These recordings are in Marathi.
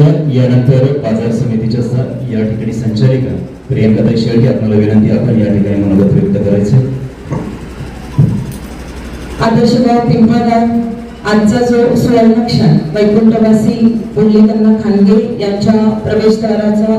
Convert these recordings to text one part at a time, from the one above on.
तर यानंतर बाजार समितीच्या स- या ठिकाणी संचालिका प्रियंकाताई शेळके आपल्याला विनंती आपण या ठिकाणी मनोगत व्यक्त करायचे. आदर्शगाव पिंपळगाव आजचा जो सुवर्णक्षण वैकुंठवासी पुंडलिकांना खांदे यांच्या प्रवेशद्वाराचा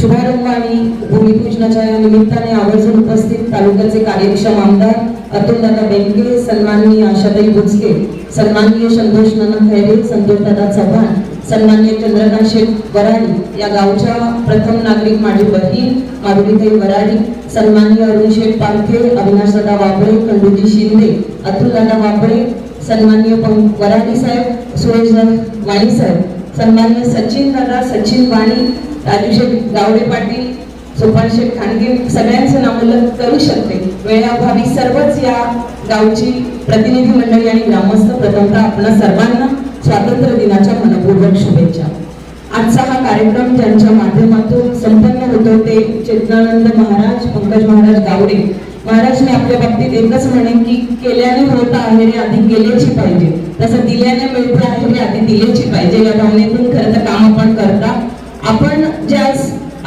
शुभारंभ आणि भूमिपूजनाच्या या निमित्ताने आवर्जून उपस्थित तालुक्याचे कार्यक्षम आमदार अतुलदादा बेंके सन्माननीय आशाताई भुजके सन्माननीय संतोष नाना खैरे संतोषदादा चव्हाण सन्मान्य चंद्रकांत शेठ वराडी या गावच्या प्रथम नागरिक माझी बहीण माधुरीताई वराडी सन्मान्य अरुण शेठ पालखे अविनाशदादा वाबळे खंडूजी शिंदे अतुलदादा वाबळे सन्मान्य वराडी साहेब सुरेश वाणी साहेब सन्मान्य सचिन दादा सचिन वाणी राजू शेठ गावडे पाटील सोपान शेठ खानगे सगळ्यांचं नामोल्लेख करू शकते. वेळाभावी सर्वच या गावची प्रतिनिधी मंडळी आणि ग्रामस्थ प्रथमतः आपण सर्वांना स्वातंत्र्य दिनाच्या मनपूर्वक शुभेच्छा. आजचा हा कार्यक्रम ज्यांच्या माध्यमातून संपन्न होतो ते चेतनानंद महाराज पंकज महाराज गावडे. महाराजने आपल्या बाबतीत एकच म्हणेन की केल्याने होत आहे रे आधी गेल्याची पाहिजे. तसं दिल्याने मिळते आहे रे आधी दिल्याची पाहिजे. या भावनेतून खरं तर काम आपण करता. आपण ज्या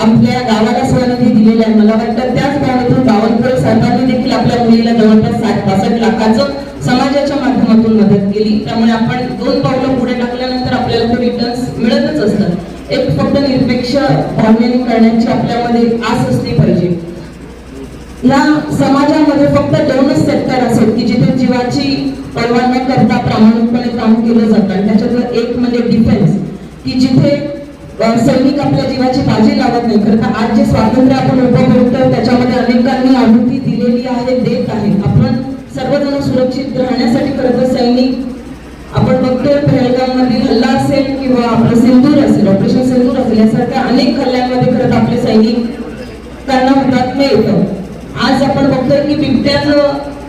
आपल्या गावाला स्वनिधी दिलेला आहे मला वाटतं त्याच भावनेतून बावनकुळे सरकारने देखील आपल्या मुलीला जवळपास साठ पासष्ट लाखाचं समाजाच्या माध्यमातून मदत केली. त्यामुळे आपण दोन पावलं पुढे टाकल्यानंतर आपल्याला ते रिटर्न्स मिळतच असतात. एक फक्त निरपेक्ष भावनेने करण्याची आपल्यामध्ये आस असली पाहिजे. या समाजामध्ये फक्त दोनच सेक्टर असेल की जिथे जीवाची पर्वा न करता प्रामाणिकपणे काम केलं जातं. आणि त्याच्यातलं एक म्हणजे डिफेन्स की जिथे सैनिक आपल्या जीवाची बाजी लावत नाही. खरं तर आज जे स्वातंत्र्य आपण उपभोगतो त्याच्यामध्ये अनेकांनी आहुती दिलेली आहे देत आहे. आपण सर्वजण सुरक्षित राहण्यासाठी खरं तर सैनिक आपण बघतोय पहलगाम हल्ला असेल किंवा आपलं सिंदूर असेल ऑपरेशन सिंदूर असेल यासारख्या अनेक हल्ल्यांमध्ये खरं तर आपले सैनिक त्यांना हुतात्म्य येतं. आज आपण बघतोय की बिबट्याचं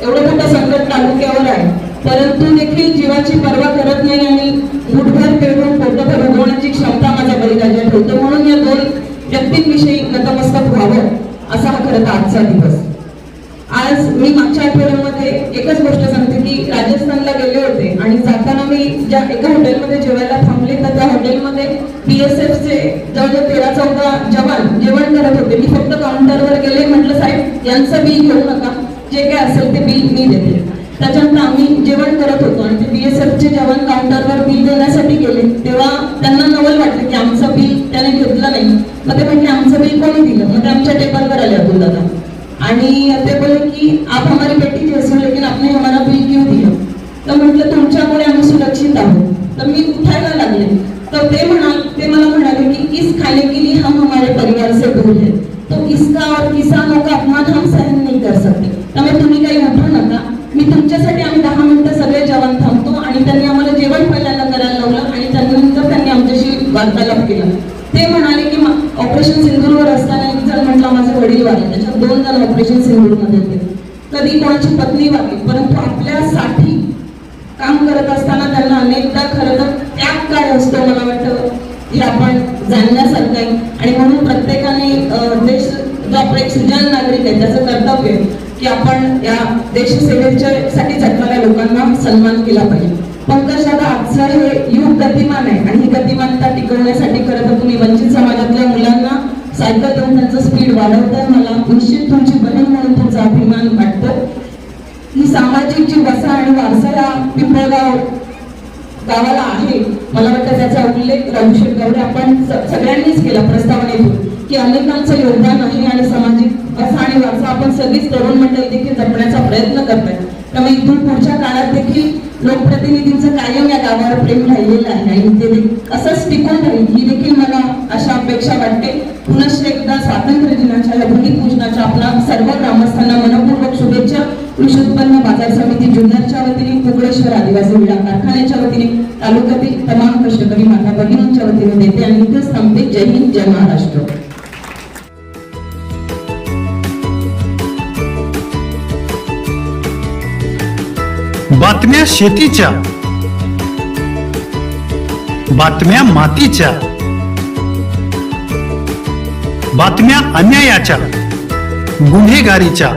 एवढं मोठं संकट तालुक्यावर आहे. परंतु देखील जीवाची पर्वा करत नाही आणि मुठभर पेरून पोटभर उगवण्याची क्षमता माझ्या बलिराजा ठेवतो. म्हणून या दोन व्यक्तींविषयी नतमस्तक व्हावं असा हा खरं तर आजचा दिवस. आज मी मागच्या आठवड्यामध्ये एकच गोष्ट सांगते की राजस्थानला गेले होते आणि जाताना मी ज्या एका हॉटेलमध्ये जेवायला थांबले तर त्या हॉटेलमध्ये बीएसएफचे जवळजवळ तेरा चौदा जवान जेवण करत होते. मी फक्त काउंटरवर गेले म्हटलं साहेब यांचं बिल घेऊ नका. जे काय असेल ते बिल मी देते. त्याच्यानंतर आम्ही जेवण करत होतो आणि ते बीएसएफचे जवान काउंटरवर बिल देण्यासाठी गेले. तेव्हा त्यांना नवल वाटलं की आमचं बिल त्याने घेतलं नाही. मग ते म्हणजे आमचं बिल कोणी दिलं? मग ते आमच्या टेबलवर आले अब्दुल दादा आणि ते बोलले आप हमारी बेटी जैसे हो लेकिन आपने हमारा बिल क्यों दिया? तर म्हटलं तुमच्यामुळे आम्ही सुरक्षित आहोत. तर मी उठायला लागले. तर ते म्हणाल ते मला म्हणाले की इस खाने के लिए हम हमारे परिवार से दूर है. तो इसका और किसानों का अपमान हम सहन नहीं कर सकते. त्यामुळे तुम्ही काही उठू नका. मी तुमच्यासाठी आम्ही दहा मिनिटं सगळे जवान थांबतो आणि त्यांनी आम्हाला जेवण पहिल्यांदा करायला लावलं आणि त्यानंतर त्यांनी आमच्याशी वार्तालाप केला. ते म्हणाले की ऑपरेशन सिंदूरवर असताना एक जण म्हटलं माझे वडील वाले त्याच्यात दोन जण ऑपरेशन सिंदूरमध्ये होते. कधी कोणाची पत्नी वारली परंतु आपल्यासाठी काम करत असताना त्यांना अनेकदा खरं तर त्याग काय असतो मला वाटतं हे आपण जाणण्यासारखं आहे. आणि म्हणून प्रत्येकाने देश जो आपला एक सुजाण नागरिक आहे त्याचं कर्तव्य आहे की आपण या देशसेवेच्या साठी झटणाऱ्या लोकांना सन्मान केला पाहिजे. पंकज दादा आजचं हे युग गतिमान आहे आणि ही गतिमानता टिकवण्यासाठी खरं तर तुम्ही वंचित समाजातल्या मुलांना सायकल देऊन त्यांचं स्पीड वाढवताय. मला निश्चित तुमची बहीण म्हणून तुमचा अभिमान ही सामाजिक जी वसा आणि वारसाला पिंपळगाव गावाला आहे मला वाटतं त्याचा उल्लेख रघुशेठ गवडे आपण सगळ्यांनीच केला प्रस्तावनेतून की अनेकांचं योगदान आहे आणि सामाजिक वसा आणि वारसा आपण सगळीच तरुण मंडळी देखील जपण्याचा प्रयत्न करताय. त्यामुळे इथून पुढच्या काळात देखील लोकप्रतिनिधींचं कायम या गावावर प्रेम राहिलेलं आहे आणि ते असंच टिकून राहील ही देखील मला अशा अपेक्षा वाटते. पुनश्च एकदा स्वातंत्र्य दिनाच्या या भूमिपूजनाच्या आपल्या सर्व ग्रामस्थांना मनपूर्वक शुभेच्छा. कृषी उत्पन्न बाजार समिती जुन्नरच्या वतीने कुकडेश्वर आदिवासी विडा कारखान्याच्या वतीने तालुक्यातील तमाम कष्टकरी माता भगिनींच्या वतीने देते आणि इथेच थांबते. जय हिंद जय महाराष्ट्र. बातम्या शेतीच्या बातम्या मातीच्या बातम्या अन्यायाच्या गुन्हेगारीच्या.